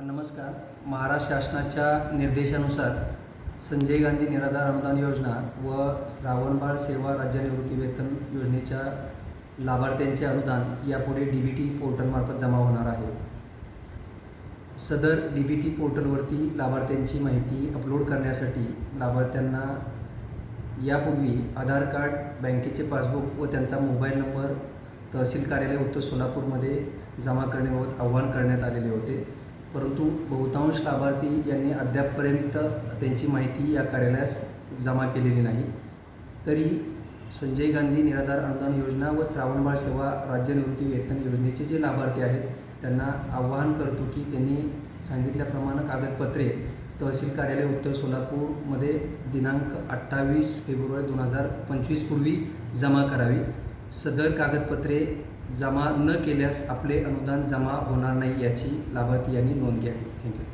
नमस्कार. महाराष्ट्र शासनाच्या निर्देशानुसार संजय गांधी निराधार अनुदान योजना व श्रावणबाळ सेवा राज्य निवृत्ती वेतन योजनेच्या लाभार्थ्यांचे अनुदान यापुढे डी बी टी पोर्टलमार्फत जमा होणार आहे. सदर डी बी टी पोर्टलवरती लाभार्थ्यांची माहिती अपलोड करण्यासाठी लाभार्थ्यांना यापूर्वी आधार कार्ड बँकेचे पासबुक व त्यांचा मोबाईल नंबर तहसील कार्यालय उत्तर सोलापूरमध्ये जमा करण्याबाबत आवाहन करण्यात आलेले होते. परंतु बहुतांश लाभार्थी यांनी अद्यापपर्यंत त्यांची माहिती या कार्यालयास जमा केलेली नाही. तरी संजय गांधी निराधार अनुदान योजना व श्रावणबाळ सेवा राज्य निवृत्ती वेतन योजनेचे जे लाभार्थी आहेत त्यांना आवाहन करतो की त्यांनी सांगितल्याप्रमाणे कागदपत्रे तहसील कार्यालय उत्तर सोलापूरमध्ये दिनांक अठ्ठावीस फेब्रुवारी दोन हजार पंचवीसपूर्वी जमा करावी. सदर कागदपत्रे जमा न केल्यास आपले अनुदान जमा होणार नाही याची लाभार्थी यांनी नोंद घ्यावी थँक्यू.